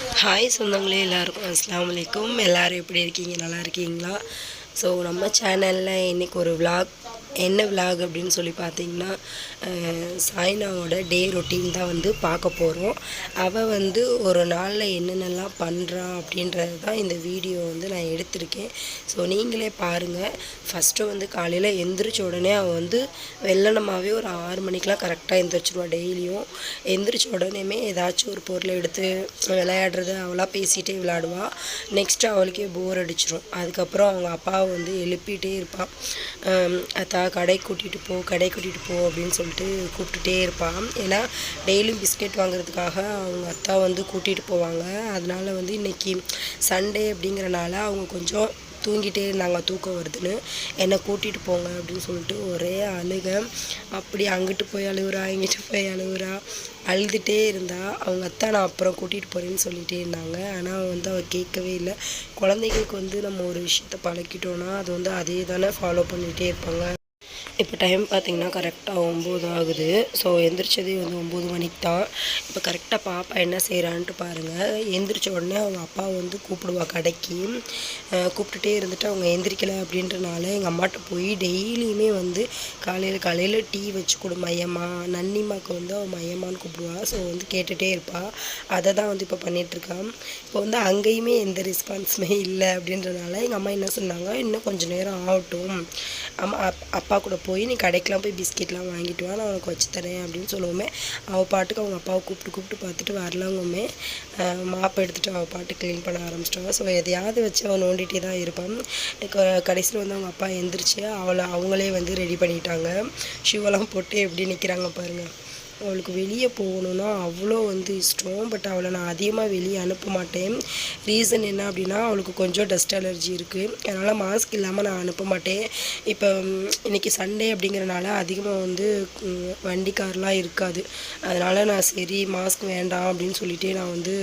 Hi சொந்தங்களே எல்லாருக்கும் அஸ்ஸலாமு அலைக்கும். எல்லாரும் எப்படி இருக்கீங்க? நல்லா இருக்கீங்களா? ஸோ நம்ம சேனலில் இன்றைக்கி ஒரு விளாக் என்ன விலாக் அப்படின்னு சொல்லி பார்த்தீங்கன்னா சாய்னாவோட டே ரொட்டீன் தான் வந்து பார்க்க போகிறோம் அவள் வந்து ஒரு நாளில் என்னென்னலாம் பண்ணுறா அப்படின்றது தான் இந்த வீடியோ வந்து நான் எடுத்திருக்கேன். ஸோ நீங்களே பாருங்கள் ஃபஸ்ட்டு வந்து காலையில் எந்திரிச்ச உடனே அவள் வந்து வெள்ளனமாகவே ஒரு ஆறு மணிக்கெலாம் கரெக்டாக எந்திரிச்சிருவா டெய்லியும். எந்திரிச்ச உடனேமே ஏதாச்சும் ஒரு பொருளை எடுத்து விளையாடுறது அவளாக பேசிகிட்டே விளையாடுவா. நெக்ஸ்ட்டு அவளுக்கே போர் அடிச்சிரும். அதுக்கப்புறம் அவங்க அப்பாவை வந்து எழுப்பிகிட்டே இருப்பாள் அத்தா கடை கூட்டிகிட்டு போ கடை கூட்டிகிட்டு போ அப்படின்னு சொல்லிட்டு கூப்பிட்டுட்டே இருப்பான். ஏன்னா டெய்லியும் பிஸ்கெட் வாங்குறதுக்காக அவங்க அத்தா வந்து கூட்டிகிட்டு போவாங்க. அதனால் வந்து இன்றைக்கி சண்டே அப்படிங்கிறனால அவங்க கொஞ்சம் தூங்கிட்டே இருந்தாங்க தூக்கம் வருதுன்னு. என்னை கூட்டிகிட்டு போங்க அப்படின்னு சொல்லிட்டு ஒரே அழுக. அப்படி அங்கிட்டு போய் அழுகுறா இங்கிட்டு போய் அழுகுறா அழுதுகிட்டே இருந்தா அவங்க அத்தா நான் அப்புறம் கூட்டிகிட்டு போகிறேன்னு சொல்லிகிட்டே இருந்தாங்க. ஆனால் வந்து அவள் கேட்கவே இல்லை. குழந்தைங்களுக்கு வந்து நம்ம ஒரு விஷயத்த பழக்கிட்டோன்னா அது வந்து அதே தானே ஃபாலோ பண்ணிகிட்டே இருப்பாங்க. இப்போ டைம் பார்த்திங்கன்னா கரெக்டாக ஒம்பது ஆகுது. ஸோ எந்திரிச்சதே வந்து ஒம்பது மணிக்கு தான் இப்போ கரெக்டாக பாப்பா என்ன செய்கிறான்ட்டு பாருங்கள் எந்திரிச்ச உடனே அவங்க அப்பா வந்து கூப்பிடுவா கடைக்கு. கூப்பிட்டுட்டே இருந்துட்டு அவங்க எந்திரிக்கலை அப்படின்றனால எங்கள் அம்மாட்ட போய் டெய்லியுமே வந்து காலையில் காலையில் டீ வச்சு கொடு மையம்மா நன்னிமாவுக்கு வந்து அவள் மையம்மான்னு கூப்பிடுவா. ஸோ வந்து கேட்டுகிட்டே இருப்பாள் அதை தான் வந்து இப்போ பண்ணிகிட்ருக்கான் இப்போ வந்து அங்கேயுமே எந்த ரெஸ்பான்ஸுமே இல்லை அப்படின்றனால எங்கள் அம்மா என்ன சொன்னாங்க இன்னும் கொஞ்சம் நேரம் ஆகட்டும். அம்மா அப்பா கூட போய் நீ கடைக்கெலாம் போய் பிஸ்கெட்லாம் வாங்கிட்டு வா நான் உனக்கு வச்சு தரேன் அப்படின்னு சொல்லுவோமே. அவள் பாட்டுக்கு அவங்க அப்பாவை கூப்பிட்டு கூப்பிட்டு பார்த்துட்டு வரலங்குமே. மாப்பு எடுத்துட்டு அவள் பாட்டு க்ளீன் பண்ண ஆரம்பிச்சிட்டாங்க ஸோ எதையாவது வச்சு அவன் நோண்டிகிட்டே தான் இருப்பான் கடைசியில் வந்து அவங்க அப்பா எந்திரிச்சு அவளை அவங்களே வந்து ரெடி பண்ணிட்டாங்க. ஷூவெல்லாம் போட்டு எப்படி நிற்கிறாங்க பாருங்கள் அவளுக்கு வெளியே போகணுன்னா அவ்வளோ வந்து இஷ்டம். பட் அவளை நான் அதிகமாக வெளியே அனுப்ப மாட்டேன். ரீசன் என்ன அப்படின்னா அவளுக்கு கொஞ்சம் டஸ்ட் அலர்ஜி இருக்குது அதனால் மாஸ்க் இல்லாமல் நான் அனுப்ப மாட்டேன். இப்போ இன்றைக்கி இன்னைக்கு சண்டே அப்படிங்கிறனால அதிகமாக வந்து வண்டி கார்லாம் இருக்காது. அதனால் நான் சரி மாஸ்க் வேண்டாம் அப்படின்னு சொல்லிட்டு நான் வந்து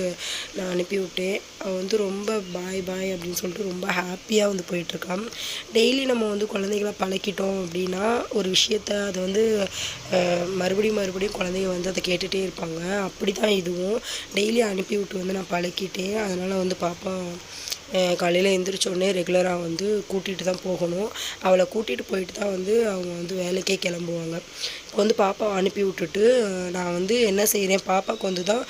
நான் அனுப்பி விட்டேன். அவள் வந்து ரொம்ப பாய் பாய் அப்படின்னு சொல்லிட்டு ரொம்ப ஹாப்பியாக வந்து போயிட்டுருக்கான் டெய்லி நம்ம வந்து குழந்தைகளை பழக்கிட்டோம் அப்படின்னா ஒரு விஷயத்த அதை வந்து மறுபடியும் மறுபடியும் குழந்தை குழந்தைங்க வந்து அதை கேட்டுகிட்டே இருப்பாங்க. அப்படி தான் இதுவும். டெய்லி அனுப்பி விட்டு வந்து நான் பழக்கிட்டேன் அதனால் வந்து பாப்பா காலையில் எழுந்திரிச்சோடனே ரெகுலராக வந்து கூட்டிகிட்டு தான் போகணும். அவளை கூட்டிகிட்டு போயிட்டு தான் வந்து அவங்க வந்து வேலைக்கே கிளம்புவாங்க. இப்போ வந்து பாப்பாவை அனுப்பி விட்டுட்டு நான் வந்து என்ன செய்கிறேன் பாப்பாவுக்கு வந்து தான்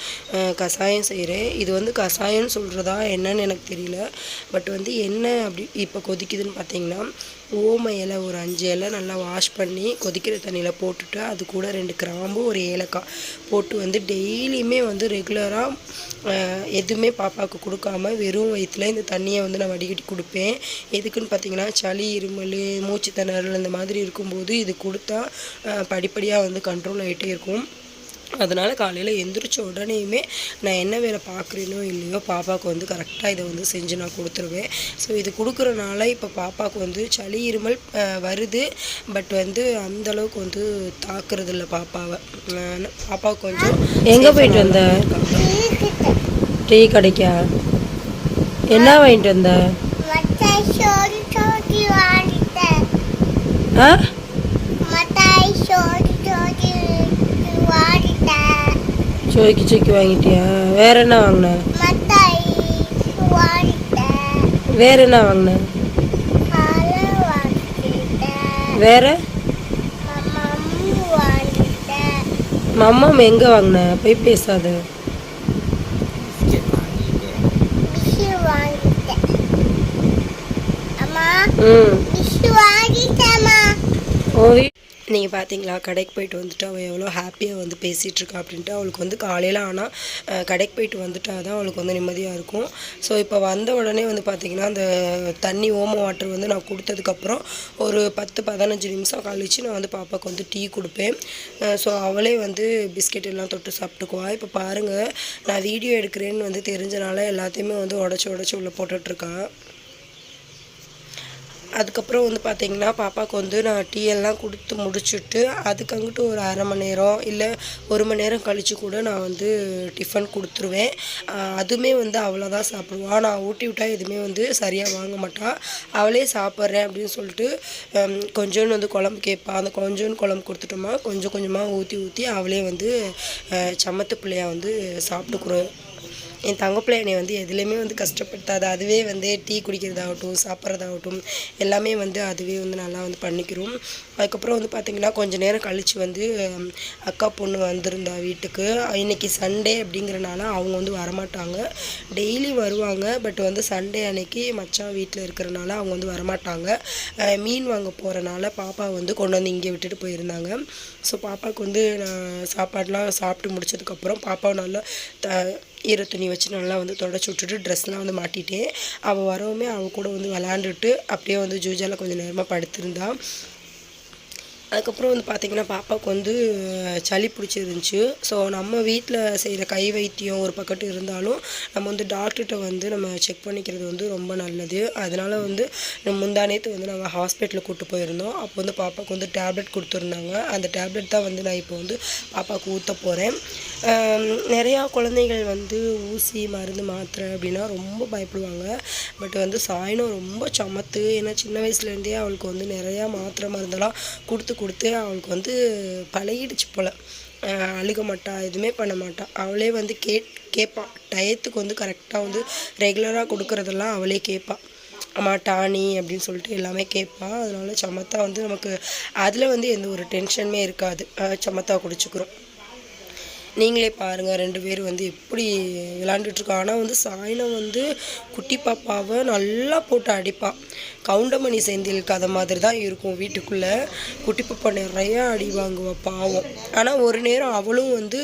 கஷாயம் செய்கிறேன் இது வந்து கஷாயம்னு சொல்கிறதா என்னன்னு எனக்கு தெரியல. பட் வந்து என்ன அப்படி இப்போ கொதிக்குதுன்னு பார்த்தீங்கன்னா ஓம இலை ஒரு அஞ்சு இலை நல்லா வாஷ் பண்ணி கொதிக்கிற தண்ணியில் போட்டுட்டு அது கூட ரெண்டு கிராம்பு ஒரு ஏலக்காய் போட்டு வந்து டெய்லியுமே வந்து ரெகுலராக எதுவுமே பாப்பாவுக்கு கொடுக்காம வெறும் வயிற்றுல இந்த தண்ணியை வந்து நான் வடிகட்டி கொடுப்பேன். எதுக்குன்னு பார்த்தீங்கன்னா சளி இருமல் மூச்சு திணறல் இந்த மாதிரி இருக்கும்போது இது கொடுத்தா படிப்படியாக வந்து கண்ட்ரோல் ஆகிட்டே இருக்கும். அதனால் காலையில் எந்திரிச்ச உடனேயுமே நான் என்ன வேலை பார்க்குறேனோ இல்லையோ பாப்பாவுக்கு வந்து கரெக்டாக இதை வந்து செஞ்சு நான் கொடுத்துருவேன். ஸோ இது கொடுக்குறனால இப்போ பாப்பாவுக்கு வந்து சளி இருமல் வருது. பட் வந்து அந்த அளவுக்கு வந்து தாக்குறது இல்லை பாப்பாவை பாப்பாவுக்கு கொஞ்சம் எங்கே போயிட்டு வந்த? டீ கடைக்கா? என்ன வாங்கிட்டு வந்த? ஆ? சோய்க்கு சோய்க்கு வாங்கிட்டியா? வேற என்ன வாங்கின? வேற என்ன வாங்கின? வேற? மம்மம் எங்கே வாங்கின? போய் பேசாத. ம். வீ நீங்கள் பார்த்தீங்களா கடைக்கு போயிட்டு வந்துட்டு அவள் எவ்வளோ ஹாப்பியாக வந்து பேசிகிட்டு இருக்கா அப்படின்ட்டு அவளுக்கு வந்து காலையில் ஆனால் கடைக்கு போயிட்டு வந்துட்டா தான் அவளுக்கு வந்து நிம்மதியாக இருக்கும். ஸோ இப்போ வந்த உடனே வந்து பார்த்திங்கன்னா அந்த தண்ணி ஓம வாட்டர் வந்து நான் கொடுத்ததுக்கப்புறம் ஒரு பத்து பதினஞ்சு நிமிஷம் கழித்து நான் வந்து பாப்பாவுக்கு வந்து டீ கொடுப்பேன். ஸோ அவளே வந்து பிஸ்கெட் எல்லாம் தொட்டு சாப்பிட்டுக்குவா. இப்போ பாருங்கள் நான் வீடியோ எடுக்கிறேன்னு வந்து தெரிஞ்சனால எல்லாத்தையுமே வந்து உடச்சி உடச்சி உள்ளே போட்டுட்ருக்கான் அதுக்கப்புறம் வந்து பார்த்தீங்கன்னா பாப்பாவுக்கு வந்து நான் டீ எல்லாம் கொடுத்து முடிச்சுட்டு அதுக்கு அங்கிட்டு ஒரு அரை மணி நேரம் இல்லை ஒரு மணி நேரம் கழித்து கூட நான் வந்து டிஃபன் கொடுத்துருவேன். அதுவுமே வந்து அவ்வளோதான் சாப்பிடுவான் நான் ஊட்டி விட்டால் எதுவுமே வந்து சரியாக வாங்க மாட்டான் அவளே சாப்பிட்றேன் அப்படின்னு சொல்லிட்டு கொஞ்சோன்னு கொஞ்சோண்டு வந்து குழம்பு கேட்பா. அந்த கொஞ்சோண்டு குழம்பு கொடுத்துட்டோமா கொஞ்சம் கொஞ்சமாக ஊற்றி ஊற்றி அவளே வந்து சமத்து பிள்ளையா வந்து சாப்பிட்டுக்குறோம் என் தங்கப்பிள்ளை என்னை வந்து எதுலேயுமே வந்து கஷ்டப்படுத்தாது அதுவே வந்து டீ குடிக்கிறதாகட்டும் சாப்பிட்றதாகட்டும் எல்லாமே வந்து அதுவே வந்து நல்லா வந்து பண்ணிக்கிறோம். அதுக்கப்புறம் வந்து பார்த்திங்கன்னா கொஞ்ச நேரம் கழித்து வந்து அக்கா பொண்ணு வந்திருந்தா வீட்டுக்கு. இன்னைக்கு சண்டே அப்படிங்கிறனால அவங்க வந்து வரமாட்டாங்க. டெய்லி வருவாங்க பட் வந்து சண்டே அன்னைக்கு மச்சான் வீட்டில் இருக்கிறனால அவங்க வந்து வரமாட்டாங்க. மீன் வாங்க போகிறனால பாப்பா வந்து கொண்டு வந்து இங்கே விட்டுட்டு போயிருந்தாங்க. ஸோ பாப்பாவுக்கு வந்து நான் சாப்பாடெலாம் சாப்பிட்டு முடிச்சதுக்கப்புறம் பாப்பாவை நல்லா த ஈர துணி வச்சு நல்லா வந்து தொடச்சி விட்டுட்டு ட்ரெஸ்லாம் வந்து மாட்டிட்டேன் அவள் வரவுமே அவள் கூட வந்து விளாண்டுட்டு அப்படியே வந்து ஜூஜாவில் கொஞ்சம் நேரமாக படுத்திருந்தான் அதுக்கப்புறம் வந்து பார்த்திங்கன்னா பாப்பாவுக்கு வந்து சளி பிடிச்சிருந்துச்சி. ஸோ நம்ம வீட்டில் செய்கிற கை வைத்தியம் ஒரு பக்கத்து இருந்தாலும் நம்ம வந்து டாக்டர்கிட்ட வந்து நம்ம செக் பண்ணிக்கிறது வந்து ரொம்ப நல்லது. அதனால் வந்து நம்ம முந்தானேத்து வந்து நாங்கள் ஹாஸ்பிட்டலுக்கு கூட்டு போயிருந்தோம். அப்போ வந்து பாப்பாவுக்கு வந்து டேப்லெட் கொடுத்துருந்தாங்க. அந்த டேப்லெட் தான் வந்து நான் இப்போ வந்து பாப்பாவுக்கு ஊற்ற போகிறேன் நிறையா குழந்தைகள் வந்து ஊசி மருந்து மாத்திரை அப்படின்னா ரொம்ப பயப்படுவாங்க. பட் வந்து சாயனம் ரொம்ப சமத்து. ஏன்னா சின்ன வயசுலேருந்தே அவளுக்கு வந்து நிறையா மாத்திரை மருந்தெல்லாம் கொடுத்து கொடுத்து அவளுக்கு வந்து பழகிடுச்சு போல். அழுக மாட்டா எதுவுமே பண்ண மாட்டா. அவளே வந்து கே கேட்பான் டயத்துக்கு வந்து கரெக்டாக வந்து ரெகுலராக கொடுக்குறதெல்லாம் அவளே கேட்பாள் அம்மா டானி அப்படின்னு சொல்லிட்டு எல்லாமே கேட்பா அதனால சமத்தா வந்து நமக்கு அதில் வந்து எந்த ஒரு டென்ஷனுமே இருக்காது. சமத்தா குடிச்சுக்கிறோம். நீங்களே பாருங்கள் ரெண்டு பேரும் வந்து எப்படி விளாண்டுட்ருக்கோம் ஆனால் வந்து சாயனம் வந்து குட்டி பாப்பாவை நல்லா போட்டு அடிப்பாள் கவுண்டமணி செந்தில் கதை மாதிரி தான் இருக்கும் வீட்டுக்குள்ளே. குட்டி பாப்பா நிறையா அடி வாங்குவா பாவம். ஆனால் ஒரு நேரம் அவளும் வந்து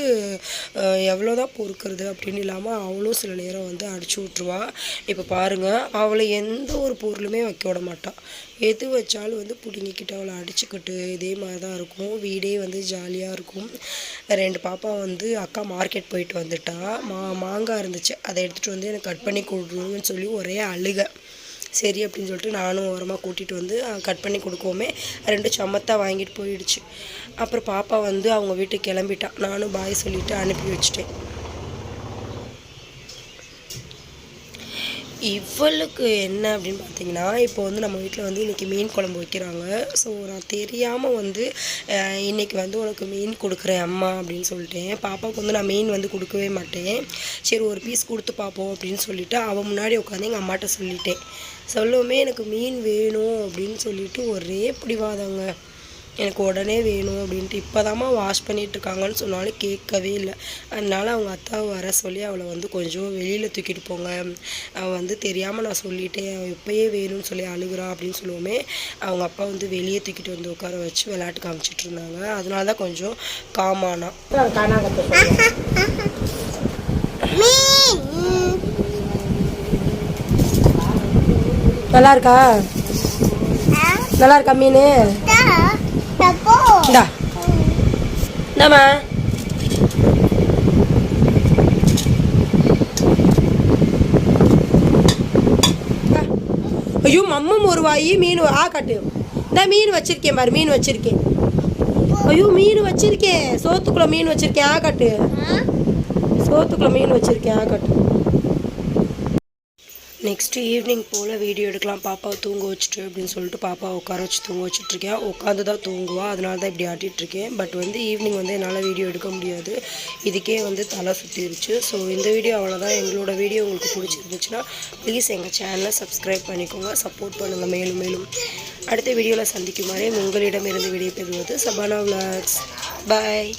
எவ்வளோ எவ்வளோதான் பொறுக்கிறது அப்படின்னு இல்லாமல் அவளும் சில நேரம் வந்து அடிச்சு விட்ருவா இப்போ பாருங்கள் அவளை எந்த ஒரு பொருளுமே வைக்க விட மாட்டாள் எது வச்சாலும் வந்து பிடுங்கிக்கிட்டு அவளை அடிச்சுக்கிட்டு இதே மாதிரி தான் இருக்கும். வீடே வந்து ஜாலியாக இருக்கும். ரெண்டு பாப்பா வந்து அக்கா மார்க்கெட் போயிட்டு வந்துட்டா. மா மாங்காய் இருந்துச்சு. அதை எடுத்துகிட்டு வந்து எனக்கு கட் பண்ணி கொடுங்கன்னு சொல்லி ஒரே அழுக. சரி அப்படின்னு சொல்லிட்டு நானும் ஓரமாக கூட்டிகிட்டு வந்து கட் பண்ணி கொடுக்கவுமே ரெண்டு சமத்தாக வாங்கிட்டு போயிடுச்சு. அப்புறம் பாப்பா வந்து அவங்க வீட்டுக்கு கிளம்பிட்டான் நானும் பாய் சொல்லிவிட்டு அனுப்பி வச்சிட்டேன். இவளுக்கு என்ன அப்படின்னு பார்த்தீங்கன்னா இப்போ வந்து நம்ம வீட்டில் வந்து இன்றைக்கி மீன் குழம்பு வைக்கிறாங்க. ஸோ நான் தெரியாமல் வந்து இன்றைக்கி இன்னைக்கு வந்து உனக்கு மீன் கொடுக்குறேன் அம்மா அப்படின்னு சொல்லிட்டேன் பாப்பாவுக்கு வந்து நான் மீன் வந்து கொடுக்கவே மாட்டேன். சரி ஒரு பீஸ் கொடுத்து பார்ப்போம் அப்படின்னு சொல்லிட்டு அவன் முன்னாடி உட்காந்து எங்கள் அம்மாட்ட சொல்லிட்டேன். சொல்லவுமே எனக்கு மீன் வேணும் அப்படின்னு சொல்லிட்டு ஒரே பிடிவாதங்க. எனக்கு உடனே வேணும் அப்படின்ட்டு இப்போதாம்மா வாஷ் பண்ணிட்டு இருக்காங்கன்னு சொன்னாலும் கேட்கவே இல்லை. அதனால அவங்க அத்தாவை வர சொல்லி அவளை வந்து கொஞ்சம் வெளியில் தூக்கிட்டு போங்க. அவள் வந்து தெரியாமல் நான் சொல்லிட்டேன். அவள் இப்போயே வேணும்னு சொல்லி அழுகுறா அப்படின்னு சொல்லுவோமே அவங்க அப்பா வந்து வெளியே தூக்கிட்டு வந்து உட்கார வச்சு விளையாட்டு காமிச்சிட்டு இருந்தாங்க. அதனால தான் கொஞ்சம் காமானா மீன் நல்லா இருக்கா? நல்லா இருக்கா மீன்? இந்தா. இந்தாம்மா. ஐயோ மம்மம் ஒரு வாயி மீன் ஆ காட்டு. இந்த மீன் வச்சிருக்கேன் பாரு மீன் வச்சிருக்கேன். ஐயோ மீன் வச்சிருக்கேன். சோத்துக்குள்ள மீன் வச்சிருக்கேன் ஆ காட்டு. சோத்துக்குள்ள மீன் வச்சிருக்கேன் ஆ காட்டு. நெக்ஸ்ட்டு ஈவினிங் போல் வீடியோ எடுக்கலாம். பாப்பாவை தூங்க வச்சுட்டு அப்படின்னு சொல்லிட்டு பாப்பாவை உட்கார வச்சு தூங்க வச்சுட்ருக்கேன் உட்காந்து தான் தூங்குவா. அதனால தான் இப்படி ஆட்டிகிட்ருக்கேன் பட் வந்து ஈவினிங் வந்து என்னால் வீடியோ எடுக்க முடியாது. இதுக்கே வந்து தலை சுற்றிருச்சு ஸோ இந்த வீடியோ அவ்வளோதான் எங்களோட வீடியோ உங்களுக்கு பிடிச்சிருந்துச்சுன்னா ப்ளீஸ் எங்கள் சேனலை சப்ஸ்கிரைப் பண்ணிக்கோங்க. சப்போர்ட் பண்ணுங்கள் மேலும் மேலும். அடுத்த வீடியோவில் சந்திக்குமாறே வரை உங்களிடமிருந்து விடைபெறுவது சபானா விளாக்ஸ் பாய்